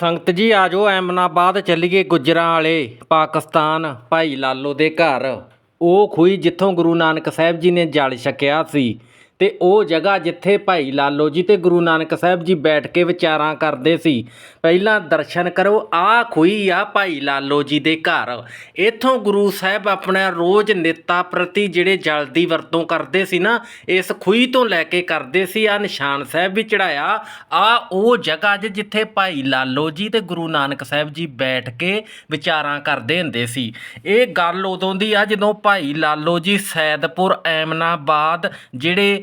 ਸੰਗਤ ਜੀ ਆਜੋ, ਐਮਨਾਬਾਦ ਚੱਲੀਏ ਗੁੱਜਰਾਂ ਵਾਲੇ, ਪਾਕਿਸਤਾਨ ਭਾਈ ਲਾਲੋ ਦੇ ਘਰ। ਉਹ ਖੂਹੀ ਜਿੱਥੋਂ ਗੁਰੂ ਨਾਨਕ ਸਾਹਿਬ ਜੀ ਨੇ ਜਲ ਛਕਿਆ ਸੀ। ਤੇ ਉਹ ਜਗ੍ਹਾ ਜਿੱਥੇ ਭਾਈ ਲਾਲੋ ਜੀ ਤੇ ਗੁਰੂ ਨਾਨਕ ਸਾਹਿਬ ਜੀ ਬੈਠ ਕੇ ਵਿਚਾਰਾਂ ਕਰਦੇ ਸੀ। ਪਹਿਲਾਂ ਦਰਸ਼ਨ ਕਰੋ, ਆਹ ਖੂਹੀ ਆ ਭਾਈ ਲਾਲੋ ਜੀ ਦੇ ਘਰ। ਇੱਥੋਂ ਗੁਰੂ ਸਾਹਿਬ ਆਪਣਾ ਰੋਜ਼ ਨੇਤਾ ਪ੍ਰਤੀ ਜਿਹੜੇ ਜਲ ਦੀ ਵਰਤੋਂ ਕਰਦੇ ਸੀ ਨਾ, ਇਸ ਖੂਹੀ ਤੋਂ ਲੈ ਕੇ ਕਰਦੇ ਸੀ ਆ ਨਿਸ਼ਾਨ ਸਾਹਿਬ ਵੀ ਚੜਾਇਆ ਆ ਉਹ ਜਗ੍ਹਾ ਜੇ ਜਿੱਥੇ ਭਾਈ ਲਾਲੋ ਜੀ ਤੇ ਗੁਰੂ ਨਾਨਕ ਸਾਹਿਬ ਜੀ ਬੈਠ ਕੇ ਵਿਚਾਰਾਂ ਕਰਦੇ ਹੁੰਦੇ ਸੀ। ਇਹ ਗੱਲ ਉਦੋਂ ਦੀ ਆ ਜਦੋਂ ਭਾਈ ਲਾਲੋ ਜੀ ਸੈਦਪੁਰ, ਐਮਨਾਬਾਦ ਜਿਹੜੇ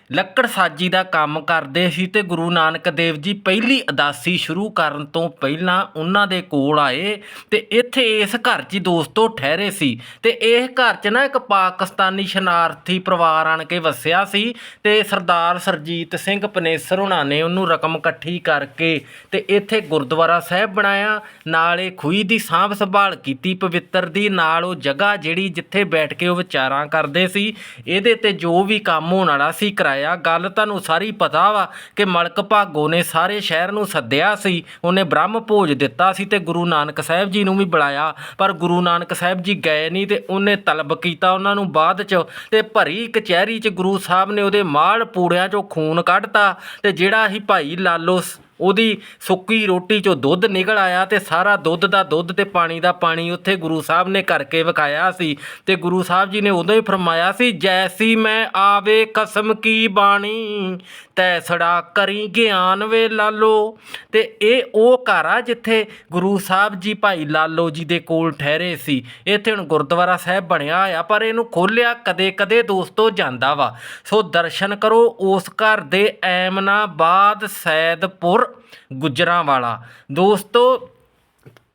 ਲੱਕੜ ਸਾਜੀ ਦਾ ਕੰਮ ਕਰਦੇ ਸੀ ਤੇ ਗੁਰੂ ਨਾਨਕ ਦੇਵ ਜੀ ਪਹਿਲੀ ਉਦਾਸੀ ਸ਼ੁਰੂ ਕਰਨ ਤੋਂ ਪਹਿਲਾਂ ਉਹਨਾਂ ਦੇ ਕੋਲ ਆਏ ਤੇ ਇੱਥੇ ਇਸ ਘਰ 'ਚ ਹੀ ਦੋਸਤੋ ਠਹਿਰੇ ਸੀ ਤੇ ਇਹ ਘਰ 'ਚ ਨਾ ਇੱਕ ਪਾਕਿਸਤਾਨੀ ਸ਼ਰਨਾਰਥੀ ਪਰਿਵਾਰ ਆਣ ਕੇ ਵਸਿਆ ਸੀ ਤੇ ਸਰਦਾਰ ਸਰਜੀਤ ਸਿੰਘ ਪਨੇਸਰ ਉਹਨਾਂ ਨੇ ਉਹਨੂੰ ਰਕਮ ਇਕੱਠੀ ਕਰਕੇ ਤੇ ਇੱਥੇ ਗੁਰਦੁਆਰਾ ਸਾਹਿਬ ਬਣਾਇਆ, ਨਾਲ ਇਹ ਖੂਹੀ ਦੀ ਸਾਂਭ ਸੰਭਾਲ ਕੀਤੀ, ਪਵਿੱਤਰ ਦੀ, ਨਾਲ ਉਹ ਜਗ੍ਹਾ ਜਿਹੜੀ ਜਿੱਥੇ ਬੈਠ ਕੇ ਉਹ ਵਿਚਾਰਾਂ ਕਰਦੇ ਸੀ, ਇਹਦੇ ਤੇ ਜੋ ਵੀ ਕੰਮ ਹੋਣ ਵਾਲਾ ਸੀ ਕਰਾਇਆ ਗੱਲ ਤੁਹਾਨੂੰ ਸਾਰੀ ਪਤਾ ਵਾ ਕਿ ਮਲਕ ਭਾਗੋ ਨੇ ਸਾਰੇ ਸ਼ਹਿਰ ਨੂੰ ਸੱਦਿਆ ਸੀ। ਉਹਨੇ ਬ੍ਰਹਮ ਭੋਜ ਦਿੱਤਾ ਸੀ ਤੇ ਗੁਰੂ ਨਾਨਕ ਸਾਹਿਬ ਜੀ ਨੂੰ ਵੀ ਬੁਲਾਇਆ। ਪਰ ਗੁਰੂ ਨਾਨਕ ਸਾਹਿਬ ਜੀ ਗਏ ਨਹੀਂ ਤੇ ਉਹਨੇ ਤਲਬ ਕੀਤਾ ਉਹਨਾਂ ਨੂੰ ਬਾਅਦ ਚ ਤੇ ਭਰੀ ਕਚਹਿਰੀ ਚ ਗੁਰੂ ਸਾਹਿਬ ਨੇ ਉਹਦੇ ਮਾਲ ਪੂੜਿਆਂ ਚੋਂ ਖੂਨ ਕੱਢਤਾ ਤੇ ਜਿਹੜਾ ਹੀ ਭਾਈ ਲਾਲੋ ਉਹਦੀ ਸੁੱਕੀ ਰੋਟੀ ਚੋਂ ਦੁੱਧ ਨਿਕਲ ਆਇਆ ਤੇ ਸਾਰਾ ਦੁੱਧ ਦਾ ਦੁੱਧ ਤੇ ਪਾਣੀ ਦਾ ਪਾਣੀ ਉੱਥੇ ਗੁਰੂ ਸਾਹਿਬ ਨੇ ਕਰਕੇ ਵਿਖਾਇਆ ਸੀ ਤੇ ਗੁਰੂ ਸਾਹਿਬ ਜੀ ਨੇ ਉਦੋਂ ਹੀ ਫਰਮਾਇਆ ਸੀ, ਜੈਸੀ ਮੈਂ ਆਵੇ ਕਸਮ ਕੀ ਬਾਣੀ ਤੈਸੜਾ ਕਰੀ ਗਿਆਨ ਵੇ ਲਾਲੋ। ਤੇ ਇਹ ਉਹ ਘਰ ਆ ਜਿੱਥੇ ਗੁਰੂ ਸਾਹਿਬ ਜੀ ਭਾਈ ਲਾਲੋ ਜੀ ਦੇ ਕੋਲ ਠਹਿਰੇ ਸੀ। ਇੱਥੇ ਹੁਣ ਗੁਰਦੁਆਰਾ ਸਾਹਿਬ ਬਣਿਆ ਆ ਪਰ ਇਹਨੂੰ ਖੋਲਿਆ ਕਦੇ ਕਦੇ ਦੋਸਤੋ ਜਾਂਦਾ ਵਾ। ਸੋ ਦਰਸ਼ਨ ਕਰੋ, ਉਸ ਘਰ ਦੇ ਐਮਨਾਬਾਦ ਸੈਦਪੁਰ ਗੁਜਰਾਂਵਾਲਾ। ਦੋਸਤੋ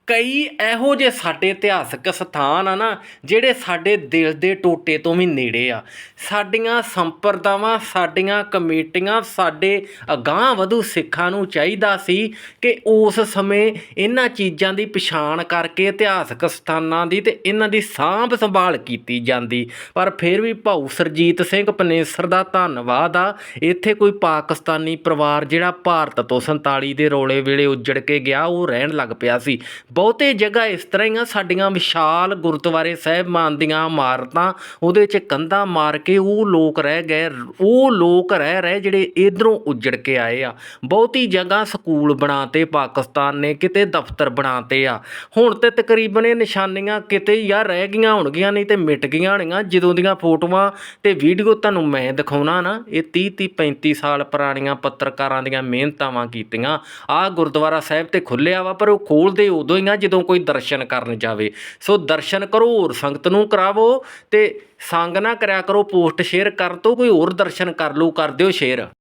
ਕਈ ਇਹੋ ਜਿਹੇ ਸਾਡੇ ਇਤਿਹਾਸਕ ਸਥਾਨ ਆ ਨਾ, ਜਿਹੜੇ ਸਾਡੇ ਦਿਲ ਦੇ ਟੋਟੇ ਤੋਂ ਵੀ ਨੇੜੇ ਆ। ਸਾਡੀਆਂ ਸੰਪਰਦਾਵਾਂ, ਸਾਡੀਆਂ ਕਮੇਟੀਆਂ, ਸਾਡੇ ਅਗਾਂਹ ਵਧੂ ਸਿੱਖਾਂ ਨੂੰ ਚਾਹੀਦਾ ਸੀ ਕਿ ਉਸ ਸਮੇਂ ਇਹਨਾਂ ਚੀਜ਼ਾਂ ਦੀ ਪਛਾਣ ਕਰਕੇ ਇਤਿਹਾਸਕ ਸਥਾਨਾਂ ਦੀ ਤੇ ਇਹਨਾਂ ਦੀ ਸਾਂਭ ਸੰਭਾਲ ਕੀਤੀ ਜਾਂਦੀ। ਪਰ ਫਿਰ ਵੀ ਭਾਊ ਸਰਜੀਤ ਸਿੰਘ ਪਨੇਸਰ ਦਾ ਧੰਨਵਾਦ ਆ। ਇੱਥੇ ਕੋਈ ਪਾਕਿਸਤਾਨੀ ਪਰਿਵਾਰ ਜਿਹੜਾ ਭਾਰਤ ਤੋਂ 47 ਦੇ ਰੋਲੇ ਵੇਲੇ ਉੱਜੜ ਕੇ ਗਿਆ, ਉਹ ਰਹਿਣ ਲੱਗ ਪਿਆ ਸੀ। ਬਹੁਤੇ ਜਗ੍ਹਾ ਇਸ ਤਰ੍ਹਾਂ ਹੀ ਆ, ਸਾਡੀਆਂ ਵਿਸ਼ਾਲ ਗੁਰਦੁਆਰੇ ਸਾਹਿਬਾਨ ਦੀਆਂ ਇਮਾਰਤਾਂ, ਉਹਦੇ 'ਚ ਕੰਧਾਂ ਮਾਰ ਕੇ ਉਹ ਲੋਕ ਰਹਿ ਗਏ, ਉਹ ਲੋਕ ਰਹਿ ਰਹੇ ਜਿਹੜੇ ਇਧਰੋਂ ਉੱਜੜ ਕੇ ਆਏ ਆ। ਬਹੁਤੀ ਜਗ੍ਹਾ ਸਕੂਲ ਬਣਾਤੇ ਪਾਕਿਸਤਾਨ ਨੇ, ਕਿਤੇ ਦਫ਼ਤਰ ਬਣਾਤੇ ਆ। ਹੁਣ ਤੇ ਤਕਰੀਬਨ ਇਹ ਨਿਸ਼ਾਨੀਆਂ ਕਿਤੇ ਯਾਰ ਰਹਿ ਗਈਆਂ ਹੋਣਗੀਆਂ, ਨਹੀਂ ਤੇ ਮਿਟ ਗਈਆਂ ਹੋਣਗੀਆਂ। ਜਦੋਂ ਦੀਆਂ ਫੋਟੋਆਂ ਤੇ ਵੀਡੀਓ ਤੁਹਾਨੂੰ ਮੈਂ ਦਿਖਾਉਣਾ ਨਾ, ਇਹ 30 30 35 ਸਾਲ ਪੁਰਾਣੀਆਂ ਪੱਤਰਕਾਰਾਂ ਦੀਆਂ ਮਿਹਨਤਾਂ ਕੀਤੀਆਂ। ਆਹ ਗੁਰਦੁਆਰਾ ਸਾਹਿਬ ਤੇ ਖੁੱਲਿਆ ਵਾ, ਪਰ ਉਹ ਖੋਲਦੇ ਉਦੋਂ ਹੀ ਆ ਜਦੋਂ ਕੋਈ ਦਰਸ਼ਨ ਕਰਨ ਜਾਵੇ। ਸੋ ਦਰਸ਼ਨ ਕਰੋ, ਹੋਰ ਸੰਗਤ ਨੂੰ ਕਰਾਵੋ ਤੇ ਸੰਗ ਨਾ ਕਰਿਆ ਕਰੋ, ਪੋਸਟ ਸ਼ੇਅਰ ਕਰਨ ਤੋਂ ਕੋਈ ਹੋਰ ਦਰਸ਼ਨ ਕਰ ਲਓ ਕਰ ਦਿਓ ਸ਼ੇਅਰ।